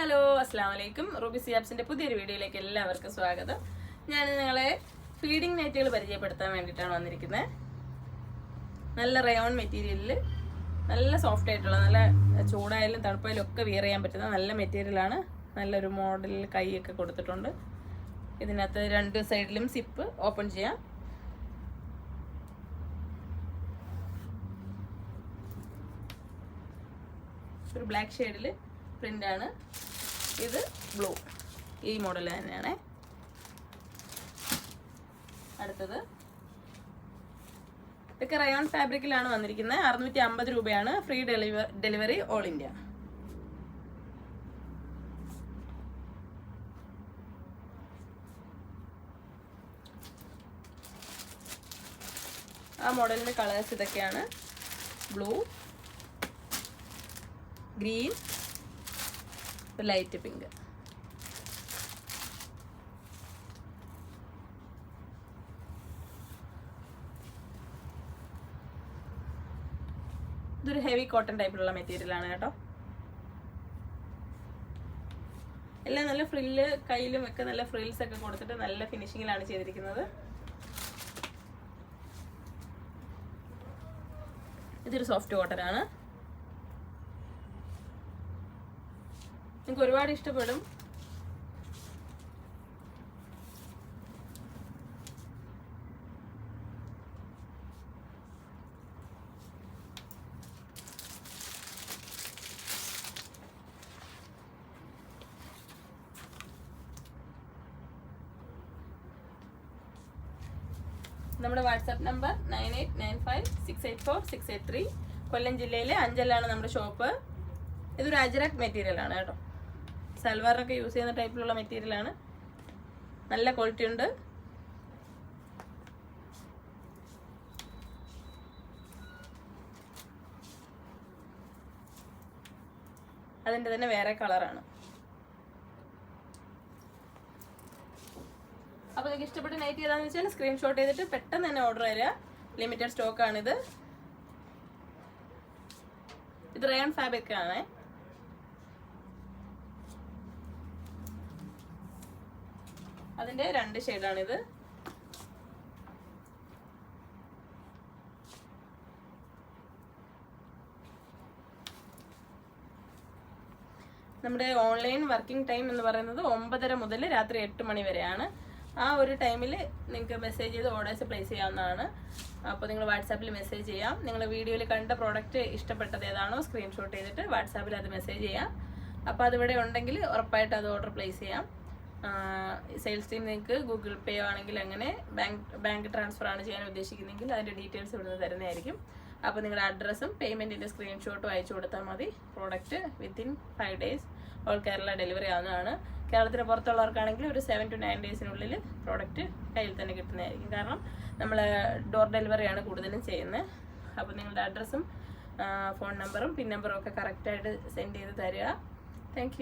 Hello അസ്സാം വലൈക്കും Ruby സിയാബ്സിന്റെ പുതിയൊരു വീഡിയോയിലേക്ക് എല്ലാവർക്കും സ്വാഗതം. ഞാൻ നിങ്ങളെ ഫീഡിംഗ് നെറ്റുകൾ പരിചയപ്പെടുത്താൻ വേണ്ടിയിട്ടാണ് വന്നിരിക്കുന്നത്. നല്ല റയോൺ മെറ്റീരിയലിൽ നല്ല സോഫ്റ്റ് ആയിട്ടുള്ള നല്ല ചൂടായാലും തണുപ്പായാലും ഒക്കെ വിയർ ചെയ്യാൻ പറ്റുന്ന നല്ല മെറ്റീരിയലാണ് നല്ലൊരു മോഡലിൽ കൈയൊക്കെ കൊടുത്തിട്ടുണ്ട്. ഇതിനകത്ത് രണ്ട് സൈഡിലും സിപ്പ് ഓപ്പൺ ചെയ്യാം. ഒരു ബ്ലാക്ക് ഷെയ്ഡിൽ പ്രിന്റ് ആണ്. ഇത് ബ്ലൂ. ഈ മോഡൽ തന്നെയാണ്. അടുത്തത്. ഇതൊക്കെ റയോൺ ഫാബ്രിക്കിലാണ് വന്നിരിക്കുന്നത് അറുന്നൂറ്റി അമ്പത് രൂപയാണ്. ഫ്രീ ഡെലിവ ഡെലിവറി ഓൾ ഇന്ത്യ. ആ മോഡലിന്റെ കളേഴ്സ് ഇതൊക്കെയാണ്. ബ്ലൂ ഗ്രീൻ ലൈറ്റ് പിങ്ക് ഇതൊരു ഹെവി കോട്ടൺ ടൈപ്പിലുള്ള മെറ്റീരിയൽ ആണ് കേട്ടോ. എല്ലാം നല്ല ഫ്രില്ല് കയ്യിലും ഒക്കെ നല്ല ഫ്രിൽസ് ഒക്കെ കൊടുത്തിട്ട് നല്ല ഫിനിഷിങ്ങിലാണ് ചെയ്തിരിക്കുന്നത്. ഇതൊരു സോഫ്റ്റ് കോട്ടൺ ആണ്. നിങ്ങൾക്ക് ഒരുപാട് ഇഷ്ടപ്പെടും. നമ്മുടെ WhatsApp number nine eight nine five six eight four six eight three. Kollam ജില്ലയിലെ അഞ്ചലാണ് നമ്മുടെ ഷോപ്പ്. ഇതൊരു അജറക് മെറ്റീരിയലാണ് കേട്ടോ. സൽവാറിനൊക്കെ യൂസ് ചെയ്യുന്ന ടൈപ്പിലുള്ള മെറ്റീരിയൽ ആണ് നല്ല ക്വാളിറ്റി ഉണ്ട്. അതിന്റെ തന്നെ വേറെ കളറാണ്. അപ്പോൾ നിങ്ങൾക്ക് ഇഷ്ടപ്പെട്ട നൈറ്റ് ഏതാണെന്ന് വെച്ചാൽ സ്ക്രീൻഷോട്ട് ചെയ്തിട്ട് പെട്ടെന്ന് തന്നെ ഓർഡർ തരിക. ലിമിറ്റഡ് സ്റ്റോക്ക് ആണിത്. ഇത് റയൺ ഫാബ്രിക് ആണേ. അതിന്റെ രണ്ട് ഷെയ്ഡാണിത്. നമ്മുടെ ഓൺലൈൻ വർക്കിംഗ് ടൈം എന്ന് പറയുന്നത് ഒമ്പതര മുതൽ രാത്രി എട്ട് മണി വരെയാണ്. ആ ഒരു ടൈമിൽ നിങ്ങൾക്ക് മെസ്സേജ് ചെയ്ത് ഓർഡേഴ്സ് പ്ലേസ് ചെയ്യാവുന്നതാണ്. അപ്പോൾ നിങ്ങൾ വാട്സാപ്പിൽ മെസ്സേജ് ചെയ്യാം. നിങ്ങൾ വീഡിയോയിൽ കണ്ട പ്രോഡക്റ്റ് ഇഷ്ടപ്പെട്ടത് ഏതാണോ സ്ക്രീൻഷോട്ട് ചെയ്തിട്ട് വാട്സാപ്പിൽ അത് മെസ്സേജ് ചെയ്യാം. അപ്പോൾ അതിവിടെ ഉണ്ടെങ്കിൽ ഉറപ്പായിട്ട് അത് ഓർഡർ പ്ലേസ് ചെയ്യാം. സെയിൽസ് ടീം നിങ്ങൾക്ക് ഗൂഗിൾ പേ ആണെങ്കിൽ അങ്ങനെ ബാങ്ക് ബാങ്ക് ട്രാൻസ്ഫർ ആണ് ചെയ്യാൻ ഉദ്ദേശിക്കുന്നതെങ്കിൽ അതിന്റെ ഡീറ്റെയിൽസ് ഇവിടുന്ന് തരുന്നതായിരിക്കും. അപ്പോൾ നിങ്ങളുടെ അഡ്രസ്സും പേയ്മെന്റിന്റെ സ്ക്രീൻഷോട്ടും അയച്ചു കൊടുത്താൽ മതി. Product within five days all Kerala delivery ആവുന്നതാണ്. കേരളത്തിന് പുറത്തുള്ളവർക്കാണെങ്കിൽ ഒരു സെവൻ ടു നയൻ ഡേയ്സിനുള്ളിൽ പ്രോഡക്റ്റ് കയ്യിൽ തന്നെ കിട്ടുന്നതായിരിക്കും. കാരണം നമ്മൾ ഡോർ ഡെലിവറിയാണ് കൂടുതലും ചെയ്യുന്നത്. അപ്പോൾ നിങ്ങളുടെ അഡ്രസ്സും ഫോൺ നമ്പറും പിൻ നമ്പറും ഒക്കെ കറക്റ്റായിട്ട് സെൻഡ് ചെയ്ത് തരിക. താങ്ക്